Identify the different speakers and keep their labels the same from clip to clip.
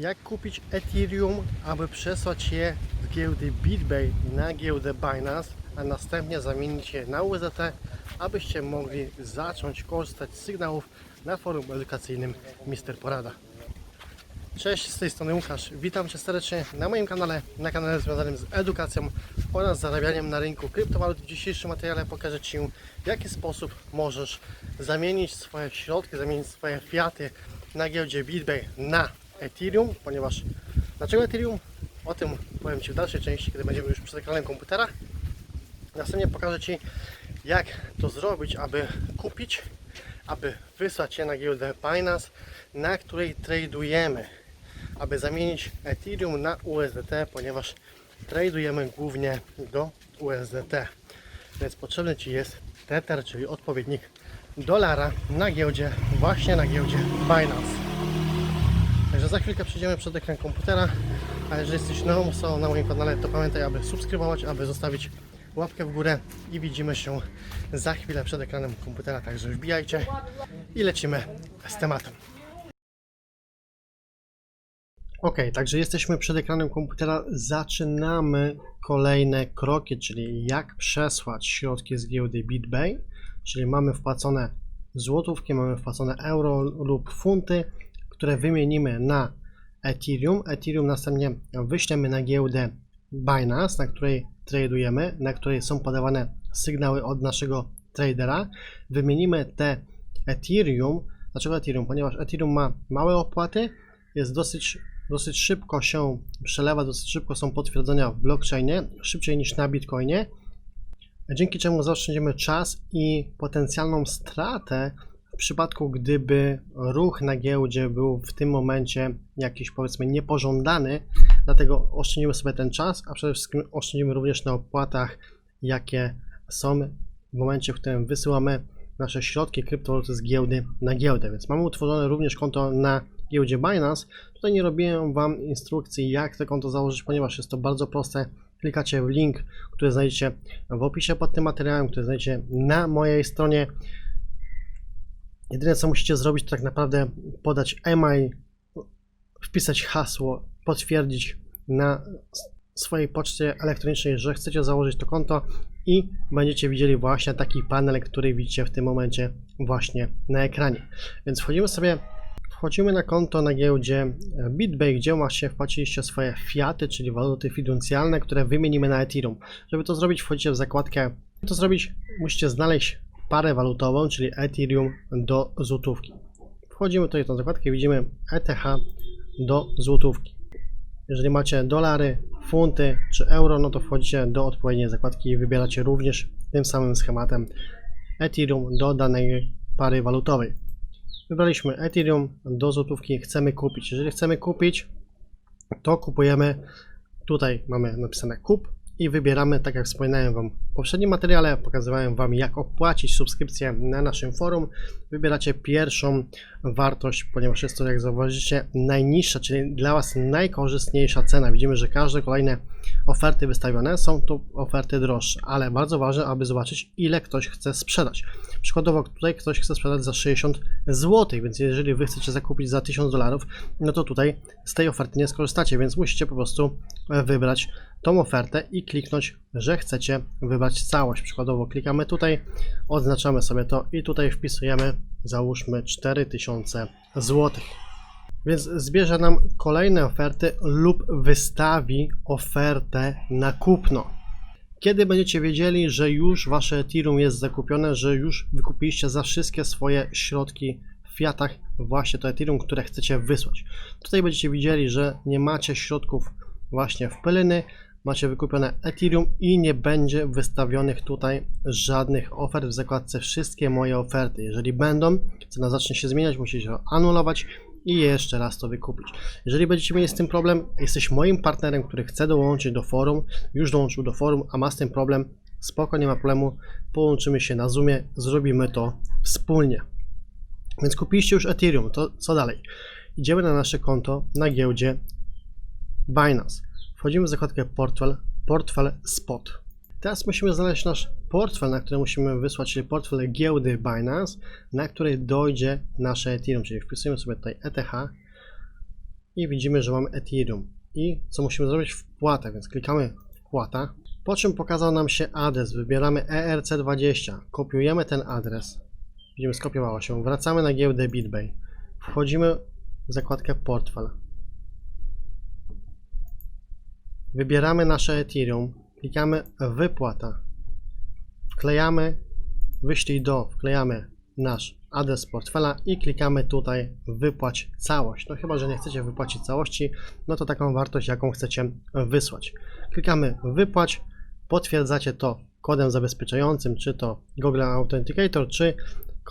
Speaker 1: jak kupić Ethereum, aby przesłać je z giełdy BitBay na giełdę Binance, a następnie zamienić je na USDT, abyście mogli zacząć korzystać z sygnałów na forum edukacyjnym Mister Porada. Cześć, z tej strony Łukasz. Witam Cię serdecznie na moim kanale, na kanale związanym z edukacją oraz zarabianiem na rynku kryptowalut. W dzisiejszym materiale pokażę Ci, w jaki sposób możesz zamienić swoje środki, zamienić swoje fiaty na giełdzie BitBay na Ethereum, ponieważ dlaczego Ethereum? O tym powiem Ci w dalszej części, kiedy będziemy już przed ekranem komputera. Następnie pokażę Ci, jak to zrobić, aby kupić, aby wysłać je na giełdę Binance, na której tradujemy, aby zamienić Ethereum na USDT, ponieważ tradujemy głównie do USDT. Więc potrzebny Ci jest Tether, czyli odpowiednik dolara na giełdzie, właśnie na giełdzie Binance. Za chwilkę przejdziemy przed ekran komputera, a jeżeli jesteś nową osobą na moim kanale, to pamiętaj, aby subskrybować, aby zostawić łapkę w górę i widzimy się za chwilę przed ekranem komputera, także wbijajcie i lecimy z tematem. Ok, także jesteśmy przed ekranem komputera, zaczynamy kolejne kroki, czyli jak przesłać środki z giełdy BitBay, czyli mamy wpłacone złotówki, mamy wpłacone euro lub funty, które wymienimy na Ethereum. Ethereum następnie wyślemy na giełdę Binance, na której tradujemy, na której są podawane sygnały od naszego tradera. Wymienimy te Ethereum. Dlaczego Ethereum? Ponieważ Ethereum ma małe opłaty, jest dosyć, dosyć szybko się przelewa, dosyć szybko są potwierdzenia w blockchainie, szybciej niż na Bitcoinie, dzięki czemu zaoszczędzimy czas i potencjalną stratę przypadku, gdyby ruch na giełdzie był w tym momencie jakiś powiedzmy niepożądany, dlatego oszczędzimy sobie ten czas, a przede wszystkim oszczędzimy również na opłatach, jakie są w momencie, w którym wysyłamy nasze środki kryptowaluty z giełdy na giełdę. Więc mamy utworzone również konto na giełdzie Binance. Tutaj nie robiłem Wam instrukcji, jak to konto założyć, ponieważ jest to bardzo proste. Klikacie w link, który znajdziecie w opisie pod tym materiałem, który znajdziecie na mojej stronie. Jedyne co musicie zrobić, to tak naprawdę podać e-mail, wpisać hasło, potwierdzić na swojej poczcie elektronicznej, że chcecie założyć to konto i będziecie widzieli właśnie taki panel, który widzicie w tym momencie właśnie na ekranie. Więc wchodzimy sobie, wchodzimy na konto na giełdzie BitBay, gdzie właśnie wpłaciliście swoje fiaty, czyli waluty fiducjalne, które wymienimy na Ethereum. Żeby to zrobić, wchodzicie w zakładkę. To zrobić, musicie znaleźć parę walutową, czyli Ethereum do złotówki. Wchodzimy tutaj w tą zakładkę i widzimy ETH do złotówki. Jeżeli macie dolary, funty czy euro, no to wchodzicie do odpowiedniej zakładki i wybieracie również tym samym schematem Ethereum do danej pary walutowej. Wybraliśmy Ethereum do złotówki, chcemy kupić. Jeżeli chcemy kupić, to kupujemy. Tutaj mamy napisane kup i wybieramy, tak jak wspominałem Wam w poprzednim materiale, pokazywałem Wam jak opłacić subskrypcję na naszym forum. Wybieracie pierwszą wartość, ponieważ jest to, jak zauważycie, najniższa, czyli dla Was najkorzystniejsza cena. Widzimy, że każde kolejne oferty wystawione są tu oferty droższe, ale bardzo ważne, aby zobaczyć, ile ktoś chce sprzedać. Przykładowo, tutaj ktoś chce sprzedać za 60 zł, więc jeżeli Wy chcecie zakupić za 1000 dolarów, no to tutaj z tej oferty nie skorzystacie, więc musicie po prostu wybrać tą ofertę i kliknąć, że chcecie wybrać całość. Przykładowo klikamy tutaj, odznaczamy sobie to i tutaj wpisujemy, załóżmy 4000 zł. Więc zbierze nam kolejne oferty lub wystawi ofertę na kupno. Kiedy będziecie wiedzieli, że już wasze Ethereum jest zakupione, że już wykupiliście za wszystkie swoje środki w fiatach właśnie to Ethereum, które chcecie wysłać. Tutaj będziecie widzieli, że nie macie środków właśnie w pelyny, macie wykupione Ethereum i nie będzie wystawionych tutaj żadnych ofert w zakładce wszystkie moje oferty. Jeżeli będą, cena zacznie się zmieniać, musicie to anulować i jeszcze raz to wykupić. Jeżeli będziecie mieli z tym problem, jesteś moim partnerem, który chce dołączyć do forum, już dołączył do forum, a ma z tym problem, spoko, nie ma problemu, połączymy się na Zoomie, zrobimy to wspólnie. Więc kupiliście już Ethereum, to co dalej? Idziemy na nasze konto na giełdzie Binance. Wchodzimy w zakładkę portfel, portfel spot. Teraz musimy znaleźć nasz portfel, na który musimy wysłać, czyli portfel giełdy Binance, na której dojdzie nasze Ethereum, czyli wpisujemy sobie tutaj ETH i widzimy, że mamy Ethereum. I co musimy zrobić? Wpłatę, więc klikamy wpłata. Po czym pokazał nam się adres. Wybieramy E ERC20. Kopiujemy ten adres. Widzimy, skopiowało się. Wracamy na giełdę BitBay. Wchodzimy w zakładkę portfel. Wybieramy nasze Ethereum. Klikamy wypłata. Wklejamy wyślij do, wklejamy nasz adres portfela i klikamy tutaj wypłać całość. No chyba, że nie chcecie wypłacić całości, no to taką wartość, jaką chcecie wysłać. Klikamy wypłać, potwierdzacie to kodem zabezpieczającym, czy to Google Authenticator, czy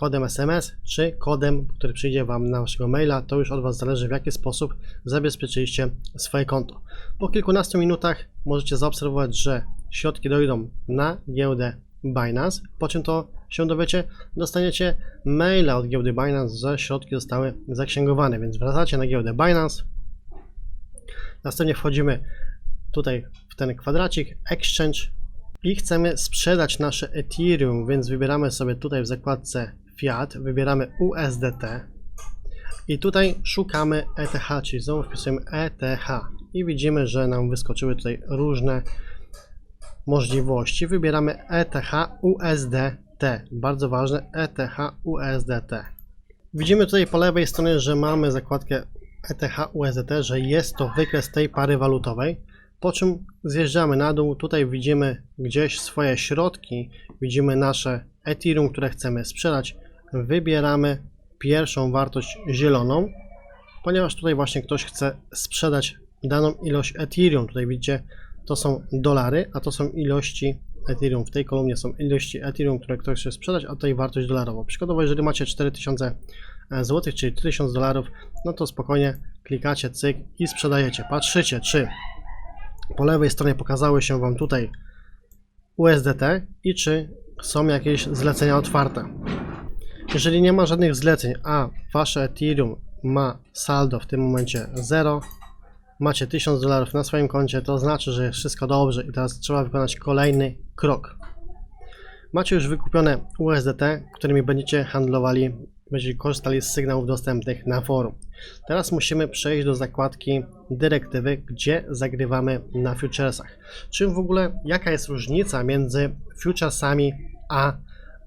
Speaker 1: kodem SMS, czy kodem, który przyjdzie Wam na Waszego maila. To już od Was zależy, w jaki sposób zabezpieczyliście swoje konto. Po kilkunastu minutach możecie zaobserwować, że środki dojdą na giełdę Binance, po czym to się dowiecie, dostaniecie maila od giełdy Binance, że środki zostały zaksięgowane, więc wracacie na giełdę Binance, następnie wchodzimy tutaj w ten kwadracik Exchange i chcemy sprzedać nasze Ethereum, więc wybieramy sobie tutaj w zakładce Fiat, wybieramy USDT i tutaj szukamy ETH, czyli znowu wpisujemy ETH i widzimy, że nam wyskoczyły tutaj różne możliwości. Wybieramy ETH USDT. Bardzo ważne ETH USDT. Widzimy tutaj po lewej stronie, że mamy zakładkę ETH USDT, że jest to wykres tej pary walutowej. Po czym zjeżdżamy na dół, tutaj widzimy gdzieś swoje środki, widzimy nasze Ethereum, które chcemy sprzedać. Wybieramy pierwszą wartość zieloną, ponieważ tutaj właśnie ktoś chce sprzedać daną ilość Ethereum. Tutaj widzicie to są dolary, a to są ilości Ethereum. W tej kolumnie są ilości Ethereum, które ktoś chce sprzedać, a tutaj wartość dolarową. Przykładowo, jeżeli macie 4000 zł, czyli 1000 dolarów, no to spokojnie klikacie cyk i sprzedajecie. Patrzycie, czy po lewej stronie pokazały się Wam tutaj USDT i czy są jakieś zlecenia otwarte. Jeżeli nie ma żadnych zleceń, a Wasze Ethereum ma saldo w tym momencie 0, macie 1000 dolarów na swoim koncie, to znaczy, że jest wszystko dobrze i teraz trzeba wykonać kolejny krok. Macie już wykupione USDT, którymi będziecie handlowali, będziecie korzystali z sygnałów dostępnych na forum. Teraz musimy przejść do zakładki dyrektywy, gdzie zagrywamy na futuresach. Czym w ogóle, jaka jest różnica między futuresami a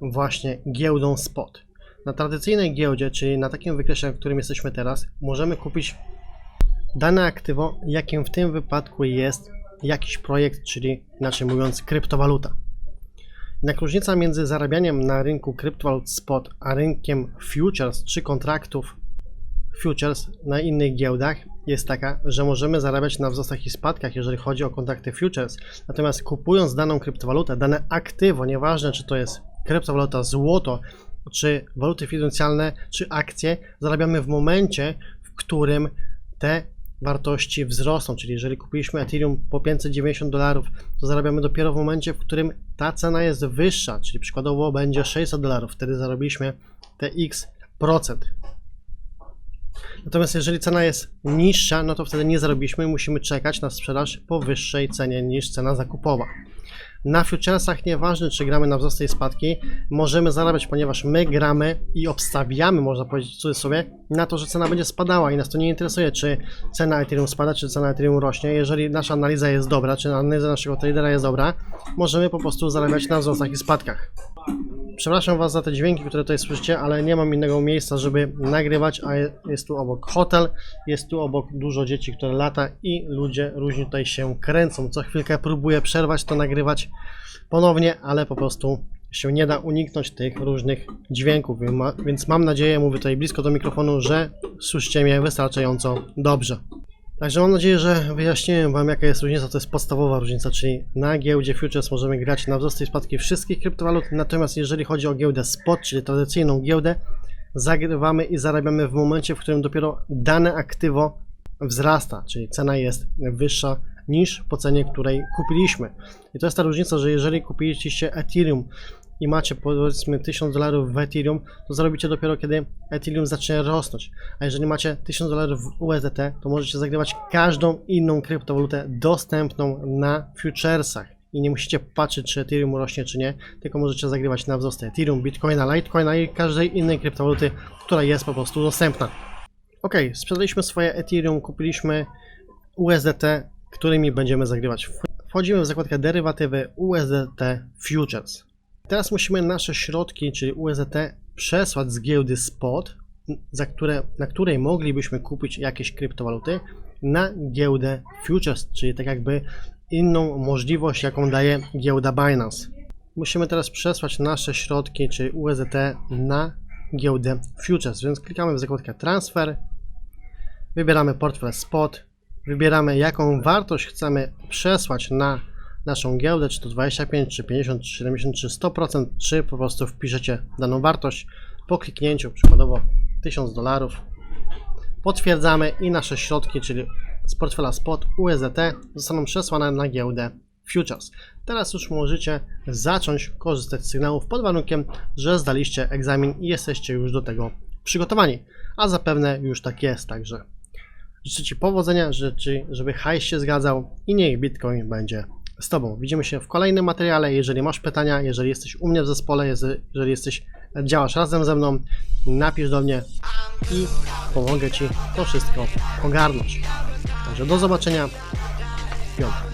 Speaker 1: właśnie giełdą spot? Na tradycyjnej giełdzie, czyli na takim wykresie, na którym jesteśmy teraz, możemy kupić dane aktywo, jakim w tym wypadku jest jakiś projekt, czyli inaczej mówiąc kryptowaluta. Jednak różnica między zarabianiem na rynku kryptowalut spot, a rynkiem futures czy kontraktów futures na innych giełdach jest taka, że możemy zarabiać na wzrostach i spadkach, jeżeli chodzi o kontrakty futures. Natomiast kupując daną kryptowalutę, dane aktywo, nieważne czy to jest kryptowaluta, złoto, czy waluty fiducjalne, czy akcje, zarabiamy w momencie, w którym te wartości wzrosną, czyli jeżeli kupiliśmy Ethereum po 590 dolarów, to zarabiamy dopiero w momencie, w którym ta cena jest wyższa, czyli przykładowo będzie 600 dolarów, wtedy zarobiliśmy te x procent. Natomiast jeżeli cena jest niższa, no to wtedy nie zarobiliśmy i musimy czekać na sprzedaż po wyższej cenie niż cena zakupowa. Na futuresach nieważne, czy gramy na wzrosty i spadki, możemy zarabiać, ponieważ my gramy i obstawiamy, można powiedzieć w cudzysłowie, na to, że cena będzie spadała i nas to nie interesuje, czy cena Ethereum spada, czy cena Ethereum rośnie. Jeżeli nasza analiza jest dobra, czy analiza naszego tradera jest dobra, możemy po prostu zarabiać na wzrostach i spadkach. Przepraszam Was za te dźwięki, które tutaj słyszycie, ale nie mam innego miejsca, żeby nagrywać, a je- jest tu obok hotel, jest tu obok dużo dzieci, które lata i ludzie różni tutaj się kręcą. Co chwilkę próbuję przerwać to nagrywać ponownie, ale po prostu się nie da uniknąć tych różnych dźwięków, więc mam nadzieję, mówię tutaj blisko do mikrofonu, że słyszycie mnie wystarczająco dobrze. Także mam nadzieję, że wyjaśniłem Wam jaka jest różnica, to jest podstawowa różnica, czyli na giełdzie futures możemy grać na wzrosty i spadki wszystkich kryptowalut, natomiast jeżeli chodzi o giełdę spot, czyli tradycyjną giełdę, zagrywamy i zarabiamy w momencie, w którym dopiero dane aktywo wzrasta, czyli cena jest wyższa niż po cenie, której kupiliśmy. I to jest ta różnica, że jeżeli kupiliście Ethereum i macie powiedzmy 1000 dolarów w Ethereum, to zarobicie dopiero kiedy Ethereum zacznie rosnąć. A jeżeli macie 1000 dolarów w USDT, to możecie zagrywać każdą inną kryptowalutę dostępną na futuresach. I nie musicie patrzeć, czy Ethereum rośnie, czy nie, tylko możecie zagrywać na wzrosty Ethereum, Bitcoina, Litecoina i każdej innej kryptowaluty, która jest po prostu dostępna. Ok, sprzedaliśmy swoje Ethereum, kupiliśmy USDT, którymi będziemy zagrywać. Wchodzimy w zakładkę derywatywy USDT Futures. Teraz musimy nasze środki, czyli USDT, przesłać z giełdy spot, za które, na której moglibyśmy kupić jakieś kryptowaluty, na giełdę Futures, czyli tak jakby inną możliwość, jaką daje giełda Binance. Musimy teraz przesłać nasze środki, czyli USDT, na giełdę Futures, więc klikamy w zakładkę Transfer, wybieramy portfel Spot, wybieramy jaką wartość chcemy przesłać na naszą giełdę, czy to 25, czy 50, czy 70, czy 100%, czy po prostu wpiszecie daną wartość po kliknięciu, przykładowo 1000 dolarów. Potwierdzamy i nasze środki, czyli z portfela Spot USDT zostaną przesłane na giełdę Futures. Teraz już możecie zacząć korzystać z sygnałów pod warunkiem, że zdaliście egzamin i jesteście już do tego przygotowani. A zapewne już tak jest, także życzę Ci powodzenia, życzę żeby hajs się zgadzał i niech Bitcoin będzie z Tobą. Widzimy się w kolejnym materiale. Jeżeli masz pytania, jeżeli jesteś u mnie w zespole, jeżeli jesteś, działasz razem ze mną, napisz do mnie i pomogę Ci to wszystko ogarnąć. Także do zobaczenia. Piotr.